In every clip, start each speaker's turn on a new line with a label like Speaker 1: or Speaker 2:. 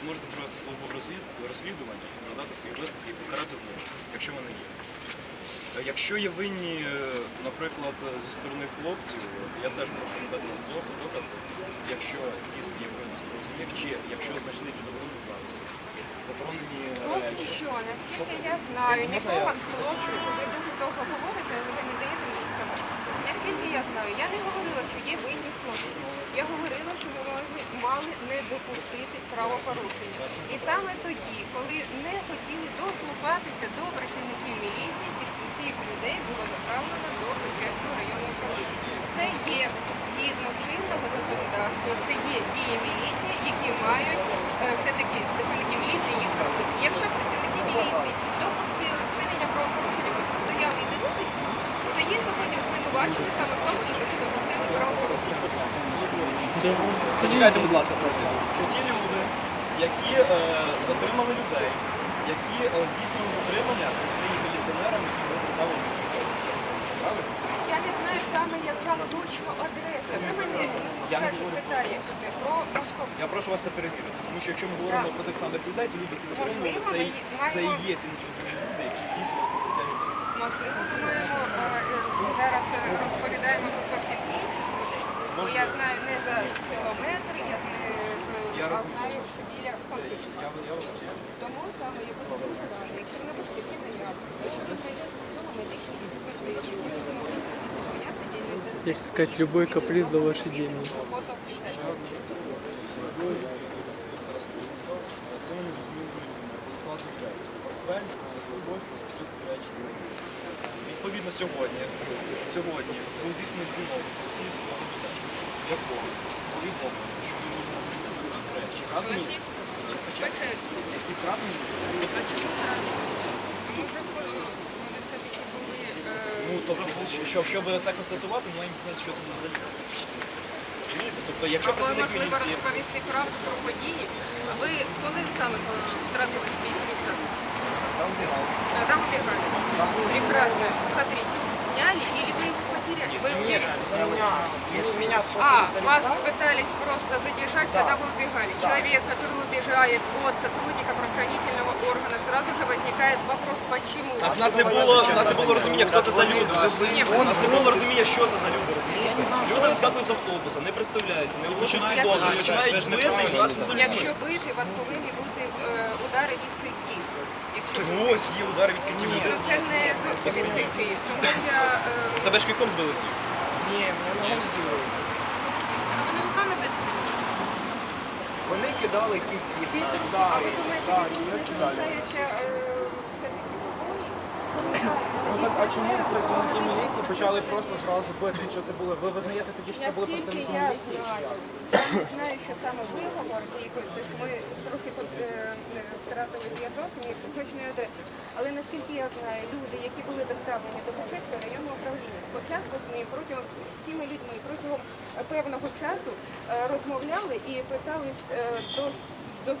Speaker 1: зможете провести службу розслідування, надати свої висновки і покарати вину, якщо вони є. Е, Якщо є винні, е, наприклад, зі сторони хлопців, я теж прошу надати СІЗО, докази, якщо дійсно є винність них, чи якщо знайшли якісь заборонені записи, заборонені
Speaker 2: Поки
Speaker 1: речі.
Speaker 2: що, наскільки я знаю, нікого з хлопців, ви дуже довго говорите, але ви не даєте мені сказати. Наскільки я знаю, я не говорила, що є винні хлопці. Я говорила, що ми мали- не допустити правопорушення. І саме тоді, коли не хотіли дослухатися до працівників міліції, ці- цих людей було направлено до Печерського районного управління. Це є згідно чинного законодавства, це є дії міліції, які мають е, все-таки працівники міліції їх робити. Якщо працівники міліції допустили вчинення правопорушення, просто стояли і дивилися, то їх би потім звинувачили саме в тому, що вони допустили правопорушення.
Speaker 1: Зачекайте, будь ласка, прошу. Що ті люди, які е, затримали людей, які е, здійснили затримання, є міліціонерами, які поставлені Правильно?
Speaker 2: Я не знаю саме, яка точно адреса. Ви мене
Speaker 1: Я не
Speaker 2: перший
Speaker 1: говорю
Speaker 2: питає про Московську.
Speaker 1: Я прошу вас це перевірити, тому що якщо ми говоримо про тих самих людей, то люди, які затримали, це, і- це і є ці люди, які здійснюють притягнення.
Speaker 2: Можливо, ми маємо е, зараз е, розповідаємо про. Бо я знаю не за кілометр, я не а знаю, що біля.
Speaker 1: Я, я розумію.
Speaker 2: Тому саме я буду дуже рада, якщо не і не
Speaker 3: Як сказать, любой каприз за ваши деньги.
Speaker 2: фото писати.
Speaker 1: Це не зрозуміло. Вкладу речі. Портфель, робочу, чисті речі. Відповідно, сьогодні, сьогодні. Був здійснений дзвінок з російського громадянина, якого повідомлено, що не можна прийти забрати речі. Крадені, чи спочатку, які крадені,
Speaker 2: були... е,
Speaker 1: ну, тобто, щоб, щоб це констатувати, ми маємо знати, що це буде за люди. Тобто, якщо
Speaker 2: Або, можливо,
Speaker 1: міліції...
Speaker 2: розповісти правду про події. Ви коли саме е, втратили свій рюкзак?
Speaker 1: Там бігав.
Speaker 2: А, Там убегали. Прекрасно. Смотрите, сняли или вы его потеряли? Вы
Speaker 4: Нет,
Speaker 2: уверены?
Speaker 4: с меня, если меня
Speaker 2: А,
Speaker 4: схватили за
Speaker 2: вас
Speaker 4: рюкзак,
Speaker 2: пытались просто задержать,
Speaker 4: Да.
Speaker 2: когда вы убегали.
Speaker 4: Да.
Speaker 2: Человек, который убежает от сотрудника правоохранительного органа, сразу же возникает вопрос, почему?
Speaker 1: А в нас не було, в нас не було розуміння, хто це за люди.
Speaker 2: Ні,
Speaker 1: У нас не було розуміння, що це за люди, розумієте? Люди вискакують з автобуса, не представляються, не починають
Speaker 2: Як-
Speaker 1: дозвіл, починають бити і гратися за
Speaker 2: Якщо
Speaker 1: людьми.
Speaker 2: бити, у вас повинні бути е, удари від кийків.
Speaker 1: Ось є удар від китів.
Speaker 2: Ну, це не зовсім від е,
Speaker 1: Тебе ж кийком збили з них?
Speaker 4: ні, мене ногом збили.
Speaker 2: А вони руками бити?
Speaker 4: Вони кидали кільки.
Speaker 2: А
Speaker 4: Так,
Speaker 2: вони
Speaker 4: кидали.
Speaker 2: Е,
Speaker 5: Ну так, а чому працівники міліції почали просто зразу бити? Що це було? Ви визнаєте тоді, що це були працівники
Speaker 2: я
Speaker 5: міліції? чи
Speaker 2: знаю,
Speaker 5: як?
Speaker 2: я знаю, що саме ви говорите, і тобто ми трохи тут е, е, втратили зв'язок між точною адресою. Але наскільки я знаю, люди, які були доставлені до Печерського районного управління, спочатку з ним протягом цими людьми протягом е, певного часу е, розмовляли і питались е, до, до,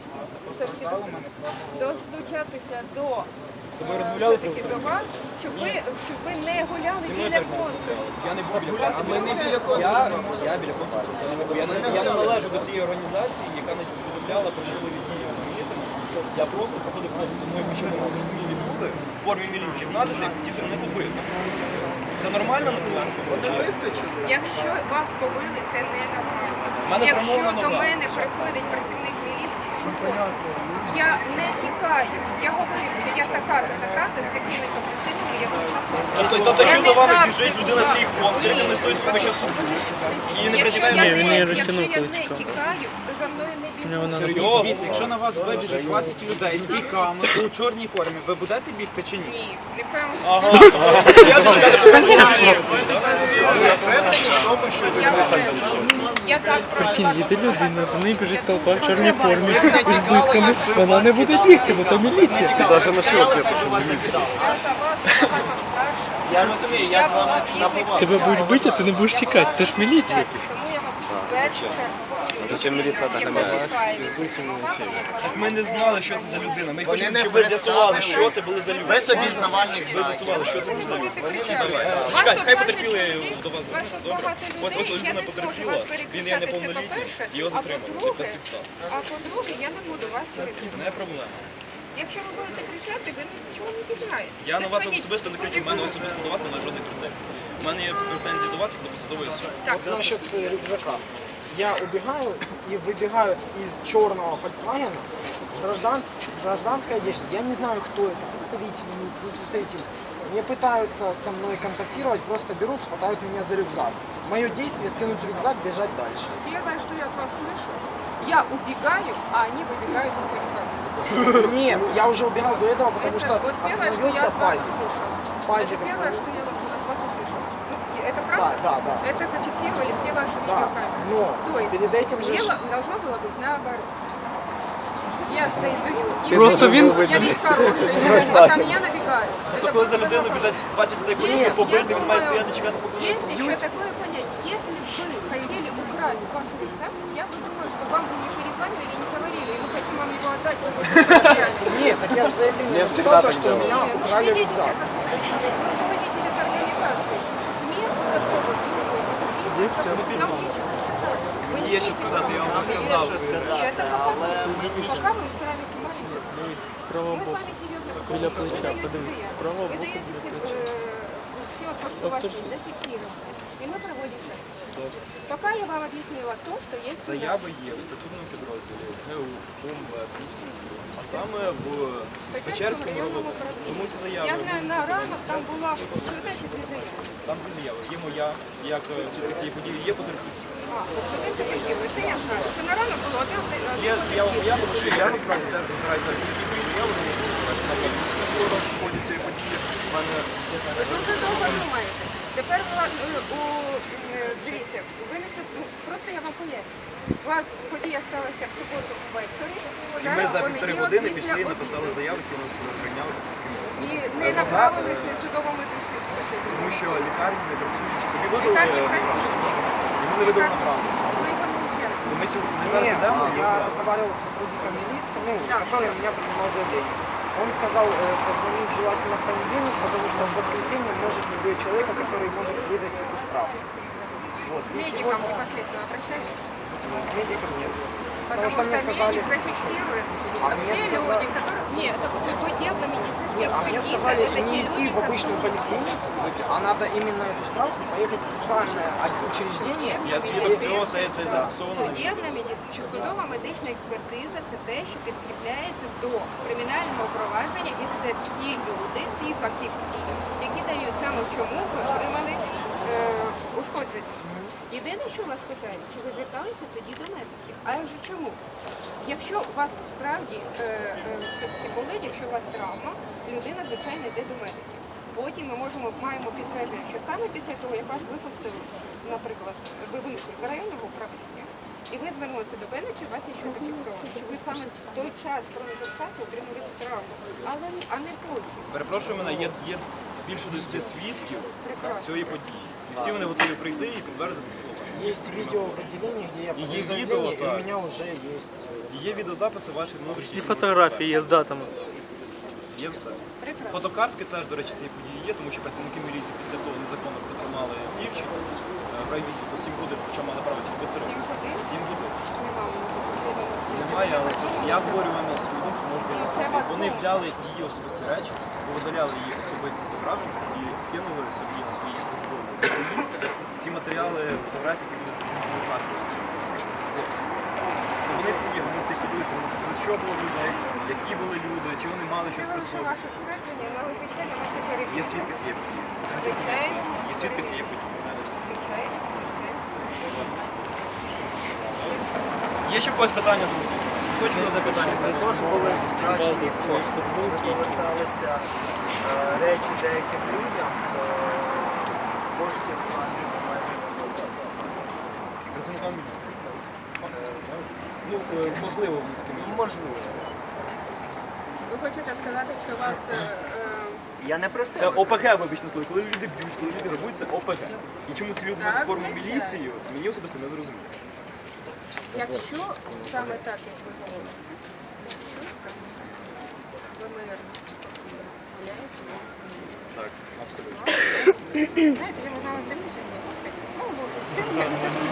Speaker 2: до- достучатися до
Speaker 1: Ми розмовляли про
Speaker 2: вас, щоб ви, щоб ви не гуляли біля консулу.
Speaker 1: Я не був біля
Speaker 4: А ми не біля
Speaker 1: Я, я біля консульства не. Я не, я не належу до цієї організації, яка не повідомляла про можливі дії, розумієте? Я просто проходив повз мною почали розумілі люди в формі міліції гнатися і хотіти мене побити. Це нормально на тому?
Speaker 2: Якщо вас побили, це не нормально.
Speaker 1: Мене
Speaker 2: Якщо до
Speaker 1: да.
Speaker 2: мене приходить працівник міліції, я не тікаю. Я говорю, що я така така з такими то причинами, я тут знаходжуся.
Speaker 1: Тобто, тобто що за вами біжить людина з з
Speaker 2: Ні.
Speaker 1: не стоїть зараз суду? І не
Speaker 2: Якщо я
Speaker 3: Ні, він
Speaker 2: не,
Speaker 3: не
Speaker 2: якщо я не
Speaker 3: що?
Speaker 2: тікаю, то за мною не
Speaker 3: Не
Speaker 1: Серйозно?
Speaker 5: Дивіться, якщо на вас вибіжить 20 людей з кійками у чорній формі, ви будете бігти чи ні?
Speaker 2: Ні, не коєму
Speaker 1: Ага. Я думаю,
Speaker 2: я Я так
Speaker 3: Прикинь, їде людина, за нею біжить толпа в чорній формі з битками. Вона не буде бігти, бо то міліція.
Speaker 2: Вас набагато старша.
Speaker 4: Я розумію, я з вами на.
Speaker 3: Тебе будуть бити, а ти не будеш тікати. Ти ж міліція.
Speaker 2: Тому говорю,
Speaker 6: Зачем міліція так
Speaker 2: якщо
Speaker 6: ганяє?
Speaker 2: ви файлі,
Speaker 1: Так ми не знали, що це за людина. Ми
Speaker 4: Вони
Speaker 1: хочемо,
Speaker 4: не
Speaker 1: щоб ви з'ясували, що це були за люди.
Speaker 4: Ви собі знавальник
Speaker 1: Ви
Speaker 4: знаєте.
Speaker 1: з'ясували, що це були за люди. Чекай, хай потерпіли до вас звернуться, добре? Ось ось людина потерпіла, він є неповнолітній, його затримали, це без підстав.
Speaker 2: А по-друге, я не буду вас.
Speaker 1: Не проблема.
Speaker 2: Якщо ви будете кричати, ви нічого не дізнаєте.
Speaker 1: Я на вас особисто не кричу, в мене особисто до вас немає жодних претензій. У мене є претензії до вас як до посадової особи.
Speaker 2: Так,
Speaker 5: насчет э, рюкзака. Я убегаю и выбегают из черного Volkswagen гражданск, в гражданской одежде. Я не знаю, кто это, представитель, не не представитель. Мне пытаются со мной контактировать, просто берут, хватают меня за рюкзак. Мое действие скинуть рюкзак, бежать дальше.
Speaker 2: Первое, что я от вас слышу, я убегаю, а они выбегают из Volkswagen.
Speaker 5: Нет, я уже убегал до этого, потому
Speaker 2: Это
Speaker 5: что
Speaker 2: вот первое, что я
Speaker 5: остановился
Speaker 2: от вас
Speaker 5: пазик. Пазик остановился
Speaker 2: это
Speaker 5: Да,
Speaker 2: правда?
Speaker 5: да, да.
Speaker 2: Это зафиксировали все ваши
Speaker 5: Да,
Speaker 2: видеокамеры.
Speaker 5: но
Speaker 2: То есть
Speaker 5: перед этим же...
Speaker 2: дело должно было быть наоборот. Я стою и
Speaker 3: Просто він-
Speaker 2: я весь хороший, а там я набегаю.
Speaker 1: Тобто коли за людину біжать 20 людей, хочуть
Speaker 2: Ні,
Speaker 1: побити,
Speaker 2: я
Speaker 1: він має
Speaker 2: думаю,
Speaker 1: стояти чекати, поки вони
Speaker 2: Есть еще
Speaker 1: поб'ють.
Speaker 2: такое понятие. Если бы хотели украсть ваш рюкзак, я бы думаю, что вам бы не перезванивали и не говорили, и мы хотим вам его отдать, вы бы потеряли.
Speaker 5: Нет, так я же заявление
Speaker 6: всегда
Speaker 5: написал, то,
Speaker 6: так
Speaker 5: что у
Speaker 6: делаю.
Speaker 5: меня
Speaker 2: Нет,
Speaker 5: украли
Speaker 2: видите,
Speaker 5: рюкзак.
Speaker 1: Є що сказати, я вам розказав.
Speaker 2: И это пока, пока вы устраиваете маленькую.
Speaker 3: Право
Speaker 2: Мы с
Speaker 3: боку.
Speaker 2: вами серьезно
Speaker 3: Біля
Speaker 2: поговорим.
Speaker 3: плеча,
Speaker 2: Вы даете
Speaker 3: подивись.
Speaker 2: заявку.
Speaker 3: Право
Speaker 2: Вы
Speaker 3: боку,
Speaker 2: даете
Speaker 3: біля
Speaker 2: э, все то, что у вас есть, зафиксировано. И мы проводим тест. Пока я вам объяснила то, что есть у нас.
Speaker 1: Заяви є в статутному підрозділі ГУ, УМВС, місті А саме в Печерському робимо. Тому ці заяви.
Speaker 2: Я знаю, на ранок там була чоловіча заяви.
Speaker 1: Там дві заяви. Є моя, як е, свідка цієї події, є потерпівши.
Speaker 2: А, тобто ви. Це я знаю. Що на ранок було один-
Speaker 1: Є заява моя, тому що я насправді теж збираюся зараз заяву, тому що на публічне фору в ході цієї події. У мене
Speaker 2: Ви дуже довго думаєте. Тепер е, у е, дивіться, ви не ну, просто я вам поясню. У вас подія сталася в суботу ввечері.
Speaker 1: і ми за півтори години пішли і написали заяву, які нас прийняли та
Speaker 2: І не направилися в судово-медичну експертизу.
Speaker 1: Тому що лікарні не працюють. Тобі видали
Speaker 2: Лікарні
Speaker 1: е,
Speaker 2: працюють.
Speaker 1: йому не видали направлення.
Speaker 2: Ви його не
Speaker 5: Нет,
Speaker 1: йдемо.
Speaker 5: я разговаривал с сотрудником милиции, ну, который меня принимал заявление. Он сказал э, позвонить желательно в понедельник, потому что в воскресенье может не быть человека, который может выдать эту справку. Вот.
Speaker 2: Медикам
Speaker 5: сегодня
Speaker 2: непосредственно обращались.
Speaker 5: к медикам нет.
Speaker 2: Потому,
Speaker 5: что мне сказали-
Speaker 2: медик зафиксирует
Speaker 5: А мне
Speaker 2: все
Speaker 5: сказали-
Speaker 2: люди, которых... Нет, это судебно медицинский
Speaker 5: Нет, а мне
Speaker 2: экспертиза,
Speaker 5: сказали
Speaker 2: это те
Speaker 5: не идти
Speaker 2: люди,
Speaker 5: в обычную поликлинику, а надо именно эту справку поехать в специальное учреждение.
Speaker 1: Я свідок цього, це, це зафіксовано. на відео.
Speaker 2: Судебна меди- чи судова медична експертиза це те, що підкріпляється до кримінального провадження, і це ті люди, ці фахівці, які дають саме чому ви отримали е. Єдине, що вас питають, чи ви зверталися тоді до медиків? А ж чому? Якщо у вас справді е, е, все-таки болить, якщо у вас травма, людина звичайно йде до медиків. Потім ми можемо маємо підтвердження, що саме після того, як вас випустили, наприклад, ви вийшли з районного управління, і ви звернулися до мене, чи у вас нічого зафіксовано, що ви саме в той час проміжок часу отримали цю травму, але а не потім.
Speaker 1: Перепрошую мене, є, є більше 10 свідків
Speaker 2: Прекрасно.
Speaker 1: цієї події. І всі вони готові прийти і підтвердити слова.
Speaker 5: Есть видео в отделении, где я
Speaker 1: И
Speaker 5: подаю
Speaker 1: есть
Speaker 5: заявление,
Speaker 1: видео,
Speaker 5: и у меня уже есть... э,
Speaker 1: І є відеозаписи ваших
Speaker 3: І
Speaker 1: внутрішніх.
Speaker 3: фотографії є з датами.
Speaker 1: Є все.
Speaker 2: Прекрасно.
Speaker 1: Фотокартки теж, до речі, цієї події є, тому що працівники міліції після того незаконно притримали дівчину е, в райвідділку 7 годин, хоча мали право тільки до 3.
Speaker 2: Сім годин?
Speaker 1: 7 годин.
Speaker 2: Нема у мене такого відомості.
Speaker 1: Немає, але це я говорю вам на свою думку, можу пояснити. Вони взяли її особисті речі, видаляли її особисті зображення і скинули собі на свої службові. Ці матеріали, фотографії, які були здійснені з нашої сторони. вони всі є, можете подивитися, подивитися, що було людей, які були люди, чи вони мали щось при собі. Є свідки цієї події. Є свідки цієї події. Є ще когось питання, друзі? Хочу задати питання.
Speaker 4: Також були втрачені кошти. Коли поверталися е, речі деяким людям, то коштів власне майже не було.
Speaker 1: Працівникам міліції. Ну, е, можливо.
Speaker 4: Можливо.
Speaker 2: Ви хочете сказати, що у вас е, е,
Speaker 4: Я не про
Speaker 1: Це. ОПГ, вибачте слово. Коли люди б'ють, коли люди грабують, це ОПГ. І чому ці люди носять форму міліції, мені особисто не зрозуміло.
Speaker 2: Якщо саме так, як ви говорите, якщо ВМР гуляється,
Speaker 1: Так, абсолютно.
Speaker 2: знаєте, я можна дивитися, о Боже, все, я не забуду.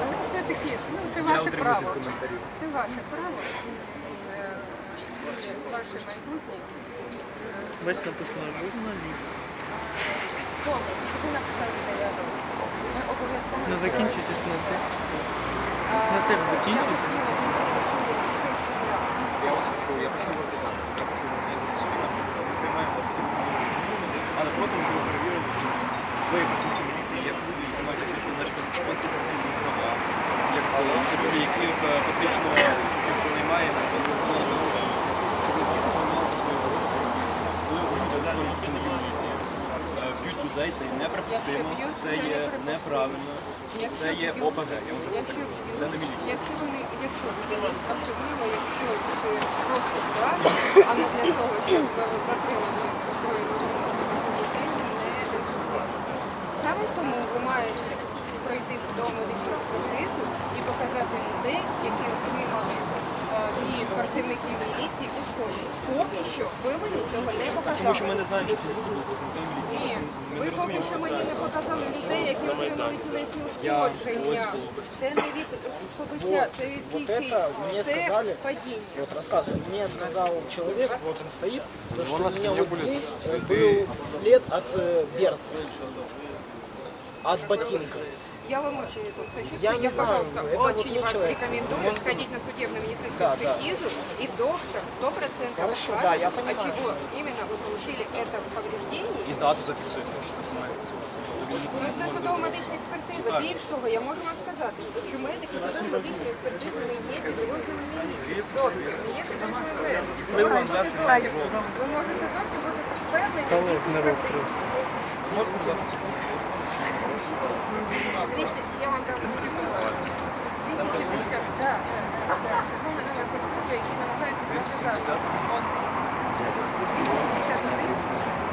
Speaker 2: Але все-таки, ну, це ваше право. Це ваше право. Е, Ваше майбутнє.
Speaker 3: Бач, написано журналіст.
Speaker 2: Добре, що ви написали заяву? Ми обов'язково
Speaker 3: на.
Speaker 2: А,
Speaker 3: на те ж
Speaker 2: Я щоб
Speaker 1: вас почув, я почув, я почув, я записую, ми приймаємо вашу. Але просимо, щоб ви перевірили ці всі. Ви працівники міліції, як люди, які мають якісь конституційні права, як ці люди, яких е, фактично суспільство не має, то це було не Щоб ви дійсно займалися своєю роботою. Це коли люди реально працівники міліції. Людей, це є неприпустимо, це є неправильно, це є ОПГ. Я можу
Speaker 2: Якщо,
Speaker 1: Це не міліція.
Speaker 2: якщо вони, якщо особливо, якщо це просто план, а не для того, щоб затримати зброю не Саме тому ви маєте пройти судово медичну експертизу і показати людей, які отримали е, від працівників міліції у школі. Поки що ви мені цього не показали.
Speaker 1: Тому що ми не знаємо, чи ці люди були працівниками міліції.
Speaker 2: Ні,
Speaker 1: Ми
Speaker 2: ви
Speaker 1: не
Speaker 2: поки
Speaker 1: розуміємо,
Speaker 2: що
Speaker 1: хто
Speaker 2: мені
Speaker 1: це.
Speaker 2: не показали людей, які отримали тілесні
Speaker 1: Я
Speaker 2: ушкодження.
Speaker 1: ось хлопець.
Speaker 2: Це не від побиття, це від
Speaker 5: Вот
Speaker 2: дітей.
Speaker 5: это мне
Speaker 2: Це
Speaker 5: сказали.
Speaker 2: падіння.
Speaker 5: Вот рассказываю. Мне сказал человек, вот он стоит, то, что у меня вот здесь э, был след от э, берца. От ботинка.
Speaker 2: Я вам очень это сочувствую.
Speaker 5: Я не знаю,
Speaker 2: пожалуйста,
Speaker 5: это вот
Speaker 2: очень
Speaker 5: мне
Speaker 2: вас
Speaker 5: человек
Speaker 2: рекомендую
Speaker 5: сказал.
Speaker 2: сходить на судебную медицинскую
Speaker 5: Да, да.
Speaker 2: экспертизу, и доктор 100%
Speaker 5: Хорошо,
Speaker 2: скажет,
Speaker 5: да, я
Speaker 2: от
Speaker 5: понимаю.
Speaker 2: чего именно вы получили это повреждение.
Speaker 1: І дату зафіксують, тому що це все має фіксуватися. Тобто він
Speaker 2: Ну, це судово-медична експертиза. Більш того, я можу вам сказати, що медики судово-медичної експертизи не є підрозділом міліції. Добре, не є підрозділом МВС.
Speaker 1: Впливу на нас немає жодного.
Speaker 2: Ви можете зовсім бути впевнені в
Speaker 3: Столик
Speaker 2: їхній
Speaker 3: не
Speaker 2: експертизі.
Speaker 1: Можна казати
Speaker 2: Дивіться, я вам дам телефон. 270, так, так, так. Червоний номер працівника, який намагається
Speaker 1: 270?
Speaker 2: От. 271,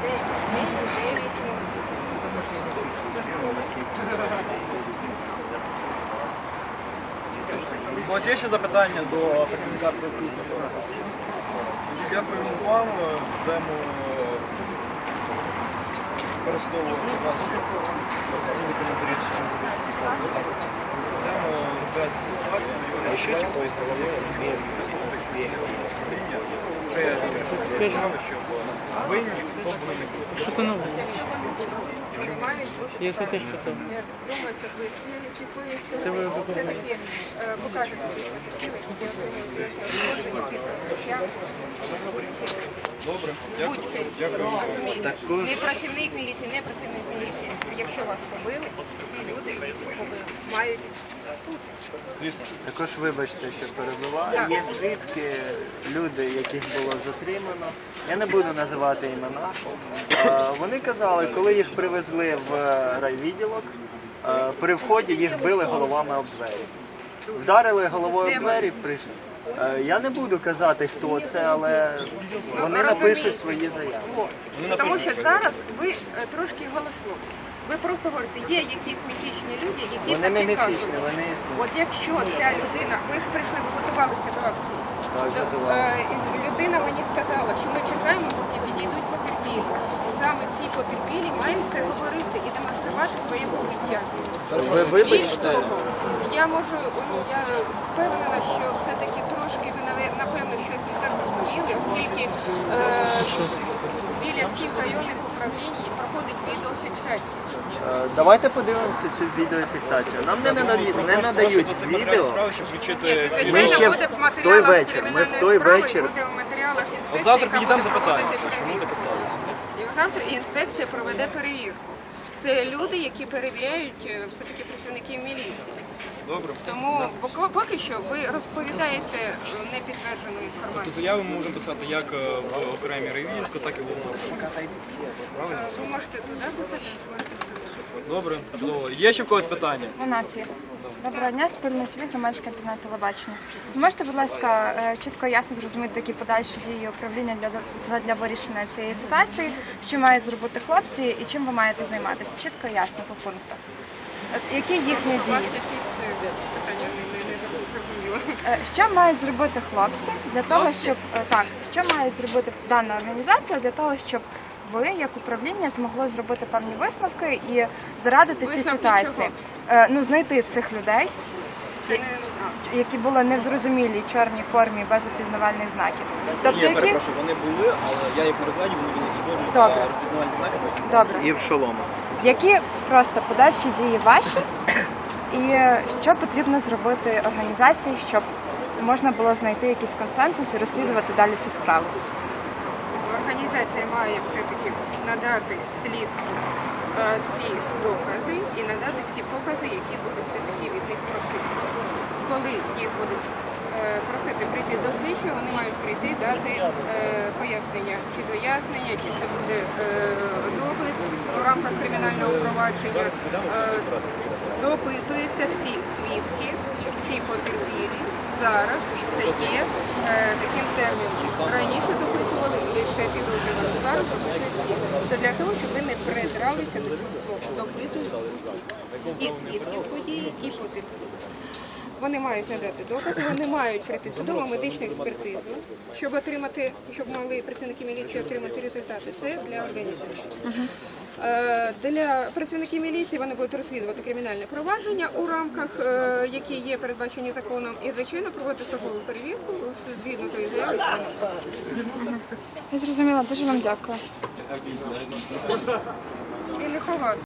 Speaker 2: 9, 9, 9.
Speaker 1: У вас є ще запитання до працівника прес-служби? Дякуємо вам. Е, використовувати ваші офіційні коментарі, що всі. Будемо розбиратися з ситуацією, свої сторони, винні, хто.
Speaker 3: Що ти нове? Я це теж читав.
Speaker 2: Я думаю, що ви сторони е, які отримують під життя.
Speaker 1: Добре, дякую.
Speaker 2: Будьте,
Speaker 1: Дякую.
Speaker 2: розумієте, не працівник міліції, не працівник міліції. Якщо вас побили, ці люди, які побили, мають
Speaker 1: Звісно.
Speaker 4: Також вибачте, що перебуваю. Є свідки, люди, яких було затримано. Я не буду називати імена. Е, Вони казали, коли їх привезли в райвідділок, е, при вході їх били головами об двері. Вдарили головою об двері, прийшли. Е, Я не буду казати, хто це, але вони напишуть свої заяви.
Speaker 2: Тому що зараз ви е, трошки голословні. Ви просто говорите, є якісь міфічні люди, які
Speaker 4: Вони не
Speaker 2: такі кажуть.
Speaker 4: вони існують.
Speaker 2: От якщо ця людина, ви ж прийшли, ви готувалися до акції.
Speaker 4: Так,
Speaker 2: е, і людина мені сказала, що ми чекаємо, поки. Ці потерпілі мають це говорити і демонструвати своє побиття.
Speaker 4: Ви
Speaker 2: Більш того, я можу, я впевнена, що все-таки трошки ви напевно щось не так зрозуміли, оскільки е, біля всіх районних управлінь проходить відеофіксація.
Speaker 4: е, давайте подивимося цю відеофіксацію. Нам не, надають- не надають
Speaker 1: Це
Speaker 4: відео.
Speaker 1: справи, щоб включити
Speaker 2: Ні, це
Speaker 1: відео.
Speaker 4: Ми
Speaker 2: звичайно
Speaker 4: ще
Speaker 2: буде
Speaker 4: в
Speaker 2: в
Speaker 4: той
Speaker 2: матеріалах
Speaker 4: вечір, ми в
Speaker 2: кримінальної
Speaker 4: той
Speaker 2: справи,
Speaker 4: вечір-
Speaker 2: буде в матеріалах інспекції.
Speaker 1: От завтра
Speaker 2: яка
Speaker 1: підійдемо
Speaker 2: буде
Speaker 1: запитаємо,
Speaker 2: проводити
Speaker 1: чому таке сталося.
Speaker 2: І інспекція проведе перевірку. Це люди, які перевіряють е, все-таки працівників міліції.
Speaker 1: Добре.
Speaker 2: Тому поки- поки що ви розповідаєте е, непідтверджену
Speaker 1: Тобто
Speaker 2: інформацію.
Speaker 1: заяви ми можемо писати як е, в окремій ревізії, так і в. Правильно?
Speaker 2: Ви можете туди писати, можете сюди.
Speaker 1: Добре, чудово. Є ще в когось питання?
Speaker 2: У нас є.
Speaker 6: Доброго дня, спільне ТВ, громадське інтернет-телебачення. Можете, будь ласка, е, чітко і ясно зрозуміти такі подальші дії управління для, для вирішення цієї ситуації, що мають зробити хлопці і чим ви маєте займатися? Чітко і ясно по пунктах. Які їхні дії?
Speaker 2: Е,
Speaker 6: Що мають зробити хлопці для того, щоб е, так, що мають зробити дана організація для того, щоб ви, як управління, змогли зробити певні висновки і зарадити цій
Speaker 2: Висновки
Speaker 6: ситуації? Е, Ну, знайти цих людей,
Speaker 2: Це не
Speaker 6: які були не в зрозумілій чорній формі без опізнавальних знаків. Тобто,
Speaker 1: Я
Speaker 6: які
Speaker 1: перепрошую, вони були, але я їх не розглядів, вони були супроводжені
Speaker 6: Добре.
Speaker 1: та розпізнавальні знаки. потім.
Speaker 6: добре,
Speaker 4: І в шоломах.
Speaker 6: які просто подальші дії ваші, і що потрібно зробити організації, щоб можна було знайти якийсь консенсус і розслідувати далі цю справу?
Speaker 2: Організація має все-таки надати слідству е, всі докази і надати всі покази, які будуть все-таки від них просити. Коли їх будуть е, просити прийти до слідчого, вони мають прийти дати е, пояснення, чи дояснення, чи це буде допит у рамках кримінального провадження. Допитуються всі свідки, всі потерпілі. Зараз це є таким терміном. Раніше допитували лише підозрюваних. Зараз. Це для того, щоб ви не придралися до цього злочину, Допитують. І свідків події, і потерпілих. Вони мають надати докази, вони мають пройти судову медичну експертизу, щоб отримати, щоб могли працівники міліції отримати результати. Це для організації. Е, Для працівників міліції вони будуть розслідувати кримінальне провадження у рамках, е, які є передбачені законом, і звичайно проводити службову перевірку згідно тої заяви,
Speaker 6: Я зрозуміла, дуже вам дякую.
Speaker 2: і не ховати.